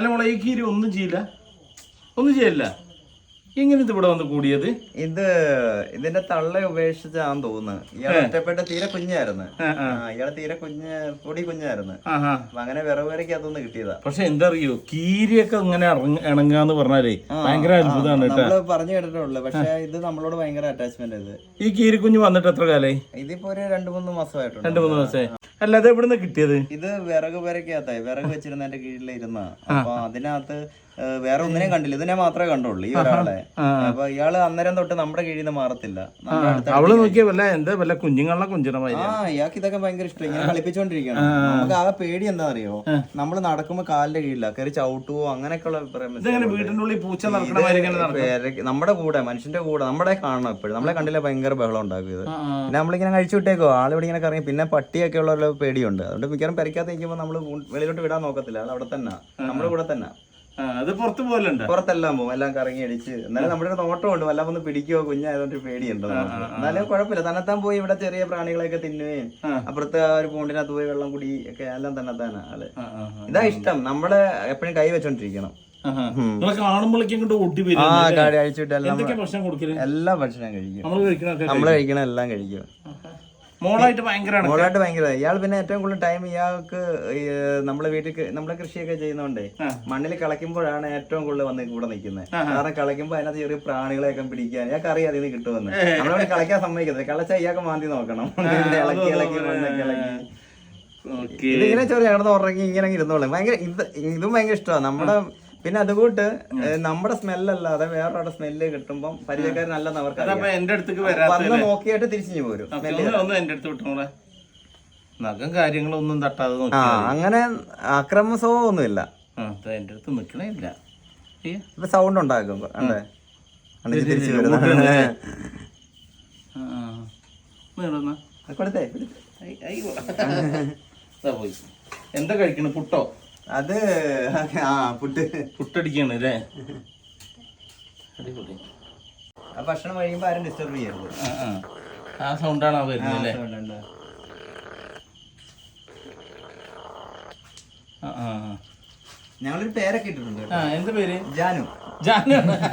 അല്ല മോളെ ഈ കീരി ഒന്നും ചെയ്യില്ല. ഒന്നും ചെയ്യില്ല എങ്ങനെ ഇത് ഇവിടെ വന്ന് കൂടിയത്? ഇത് ഇതിന്റെ തള്ള ഉപേക്ഷിച്ചാന്ന് തോന്നുന്നു. ഇയാൾ ഒറ്റപ്പെട്ട തീരെ കുഞ്ഞായിരുന്നു. ഇയാൾ തീരെ കുഞ്ഞ് പൊടി കുഞ്ഞായിരുന്നു. അപ്പൊ അങ്ങനെ വിറവേരയ്ക്ക് അതൊന്ന് കിട്ടിയതാ. പക്ഷെ എന്തറിയോ കീരിയൊക്കെ ഇങ്ങനെ ഇണങ്ങാന്ന് പറഞ്ഞാലേ ഭയങ്കര അത്ഭുതമാണ് നമ്മൾ പറഞ്ഞു കേട്ടിട്ടുള്ളു. പക്ഷെ ഇത് നമ്മളോട് ഭയങ്കര അറ്റാച്ച്മെന്റ് ഇത്. ഈ കീരി കുഞ്ഞ് വന്നിട്ട് എത്ര കാലേ ഇതിപ്പോ ഒരു രണ്ടു മൂന്ന് മാസമായിട്ടുണ്ട്. രണ്ടു മൂന്ന് മാസമായി. അല്ല അത് എവിടുന്ന് കിട്ടിയത്? ഇത് വിറക് പെരക്കകത്തായി വിറക് വെച്ചിരുന്നതിന്റെ എന്റെ കീഴിലിരുന്ന അപ്പൊ അതിനകത്ത് വേറെ ഒന്നിനെയും കണ്ടില്ല. ഇതിനെ മാത്രമേ കണ്ടുള്ളൂ ഈ ഒരാളെ. അപ്പൊ ഇയാൾ അന്നേരം തൊട്ട് നമ്മുടെ കീഴിൽ നിന്ന് മാറത്തില്ല. അവൾ നോക്കിയ വല്ല എന്താ വല്ല കുഞ്ഞുങ്ങളെ കുഞ്ചിടമായി ആ ഇയാൾക്ക് ഇതൊക്കെ ഭയങ്കര ഇഷ്ടം. ഇങ്ങനെ കളിപ്പിച്ചോണ്ടിരിക്കണം നമുക്ക് ആകെ പേടി എന്താ അറിയോ നമ്മൾ നടക്കുമ്പോ കാലിന്റെ കീഴില. കയറി ചവിട്ടുവോ അങ്ങനെയൊക്കെയുള്ള നമ്മുടെ കൂടെ മനുഷ്യന്റെ കൂടെ നമ്മുടെ കാണണം എപ്പോഴും. നമ്മളെ കണ്ടില്ല ഭയങ്കര ബഹളം ഉണ്ടാക്കും ഇത് പിന്നെ നമ്മളിങ്ങനെ കഴിച്ചു വിട്ടേക്കോ? ആളിവിടെ ഇങ്ങനെ കറങ്ങി. പിന്നെ പട്ടിയൊക്കെ ഉള്ള പേടിയുണ്ട്. അതുകൊണ്ട് മിക്കവാറും പരിക്കാത്ത നിൽക്കുമ്പോൾ നമ്മൾ വെളിയിലോട്ട് വിടാൻ നോക്കത്തില്ല. അത് അവിടെ തന്നെ. നമ്മുടെ കൂടെ തന്നെ. അത് പുറത്ത് പോലുണ്ട് പുറത്തെല്ലാം പോകും എല്ലാം കറങ്ങി അടിച്ച്. എന്നാലും നമ്മുടെ ഒരു നോട്ടമുണ്ട് വല്ല ഒന്ന് പിടിക്കുവോ കുഞ്ഞായതുകൊണ്ട് പേടിയുണ്ടോ. എന്നാലും കുഴപ്പമില്ല. തന്നെത്താൻ പോയി ഇവിടെ ചെറിയ പ്രാണികളെയൊക്കെ തിന്നുകയും അപ്പുറത്തെ ആ ഒരു പോണ്ടിനകത്ത് പോയി വെള്ളം കുടി ഒക്കെ എല്ലാം തന്നെത്താനാ ആൾ. ഇതാ ഇഷ്ടം. നമ്മളെ എപ്പോഴും കൈ വെച്ചോണ്ടിരിക്കണം. എല്ലാം ഭക്ഷണം കഴിക്കും. നമ്മൾ കഴിക്കണ എല്ലാം കഴിക്കും. മോളായിട്ട് ഭയങ്കരമാണ് മോളായിട്ട് ഭയങ്കര. ഇയാൾ പിന്നെ ഏറ്റവും കൂടുതൽ ടൈം ഇയാൾക്ക് നമ്മുടെ നമ്മളെ വീട്ടിൽ നമ്മുടെ നമ്മളെ കൃഷിയൊക്കെ ചെയ്യുന്നോണ്ടേ മണ്ണിൽ കളയ്ക്കുമ്പോഴാണ് ഏറ്റവും കൂടുതൽ വന്ന് ഇവിടെ നിൽക്കുന്നത് കാരണം കളയ്ക്കുമ്പോൾ അതിനകത്ത് ചെറിയ പ്രാണികളെയൊക്കെ പിടിക്കാൻ ഇയാൾക്ക് അറിയാം ഇത് കിട്ടുമെന്ന്. നമ്മളവിടെ കളയ്ക്കാൻ സമ്മതിക്കുന്നത് കളച്ച ഇയാൾക്ക് മാന്തി നോക്കണം. ഇളക്കി ഇളക്കി മണ്ണൊക്കെ ഇളക്കി. ഓക്കെ. ഇതിങ്ങനെ ചെറിയ കിടന്ന് ഉറങ്ങി ഇങ്ങനെ ഇരുന്നോളൂ ഇരുന്നോളും. ഭയങ്കര ഇത് ഇതും ഭയങ്കര ഇഷ്ടമാണ്. നമ്മുടെ പിന്നെ അതുകൂട്ട് നമ്മുടെ സ്മെല്ലല്ലാതെ വേറൊരാളുടെ സ്മെല്ല് കിട്ടുമ്പോ പരിചയക്കാർ നല്ലതെന്ന് അവർക്ക് എന്റെ അടുത്തേക്ക് വന്ന് നോക്കിയായിട്ട് തിരിച്ചു പോരും എന്റെ അടുത്ത് നഖം കാര്യങ്ങളൊന്നും തട്ടാതെ ആ അങ്ങനെ അക്രമ സ്വഭാവം ഒന്നുമില്ല ആ ദാ എന്റെ അടുത്ത് നിക്കണേ ഇല്ല ഇപ്പൊ സൗണ്ട് ഉണ്ടാക്കും അല്ലേ? അന്നിട്ട് തിരിച്ചു വരുന്നു ആ, ആ. ഒന്ന് കൊടുത്തേ ഐ, ഐ, വാ. പോയി. എന്താ കഴിക്കണ? പുട്ടോ? അത് ആ പുട്ട്. പുട്ടടിക്കാണ് അല്ലേ? അടിപൊളി. ആ ഭക്ഷണം കഴിയുമ്പോ ആരും ഡിസ്റ്റർബ് ചെയ്യരുത്. ആ സൗണ്ടാണ് ആ വരുന്നത് അല്ലേ. ഞങ്ങളൊരു പേരൊക്കെ ഇട്ടിട്ടുണ്ട് എന്ത് ആ എന്ത് പേര്? ജാനു. ജാനാണ്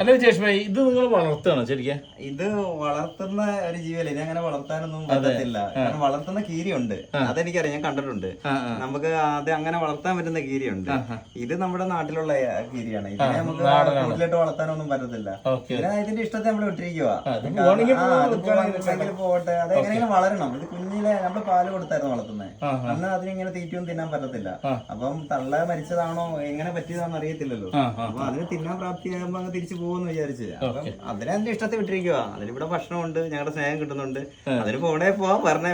അല്ല വിജേഷ് ഭായി ഇത് നിങ്ങൾ വളർത്തുകയാണോ ശരിക്കും? ഇത് വളർത്തുന്ന ഒരു ജീവിയല്ല ഇത് അങ്ങനെ വളർത്താനൊന്നും പറ്റത്തില്ല. കാരണം വളർത്തുന്ന കീരിയുണ്ട്. അതെനിക്കറിയാം ഞാൻ കണ്ടിട്ടുണ്ട്. നമുക്ക് അത് അങ്ങനെ വളർത്താൻ പറ്റുന്ന കീരിയുണ്ട്. ഇത് നമ്മുടെ നാട്ടിലുള്ള കീരിയാണ്. ഇതിനെ നമുക്ക് വീട്ടിലോട്ട് വളർത്താനൊന്നും പറ്റത്തില്ല. പിന്നെ ഇതിന്റെ ഇഷ്ടത്തെ നമ്മൾ വിട്ടിരിക്കുക പോവാണെങ്കിൽ പോകട്ടെ അത് എങ്ങനെയെങ്കിലും വളരണം. ഇത് കുഞ്ഞിലെ നമ്മൾ പാൽ കൊടുത്തായിരുന്നു വളർത്തുന്നത് അന്ന് അതിനിങ്ങനെ തീറ്റയൊന്നും തിന്നാൻ പറ്റത്തില്ല. അപ്പം തള്ള മരിച്ചതാണോ എങ്ങനെ പറ്റിയതാണെന്ന് അറിയത്തില്ലല്ലോ. അപ്പൊ അതിന് തിന്നാൻ പ്രാപ്തിയാകുമ്പോ അങ്ങ് തിരിച്ചു പോകുമെന്ന് വിചാരിച്ച് അപ്പം അതിനെ അതിന്റെ ഇഷ്ടത്തെ വിട്ടിരിക്കുക അതിലിവിടെ ഭക്ഷണമുണ്ട് ഞങ്ങളുടെ സ്നേഹം കിട്ടുന്നുണ്ട്. അതിന് പോണേ പോവാം പറഞ്ഞേ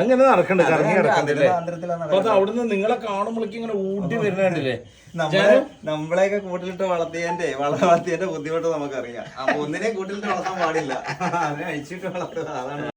അങ്ങനെ നടക്കണ്ട് കറങ്ങി നടക്കണ്ടല്ലേ ആന്തരത്തിലാണ് അപ്പൊ അത് അവിടുന്ന് നിങ്ങളെ കാണുമ്പോഴേക്കും ഇങ്ങനെ ഊട്ടി വരുന്നുണ്ടല്ലേ? നമ്മളെ നമ്മളെയൊക്കെ കൂട്ടിലിട്ട് വളർത്തിയതിന്റെ വളർത്തിയതിന്റെ ബുദ്ധിമുട്ട് നമുക്കറിയാം. അപ്പൊ ഒന്നിനെ കൂട്ടിലിട്ട് വളർത്താൻ പാടില്ല. അതിനെ അഴിച്ചിട്ട് വളർത്തുക അതാണ്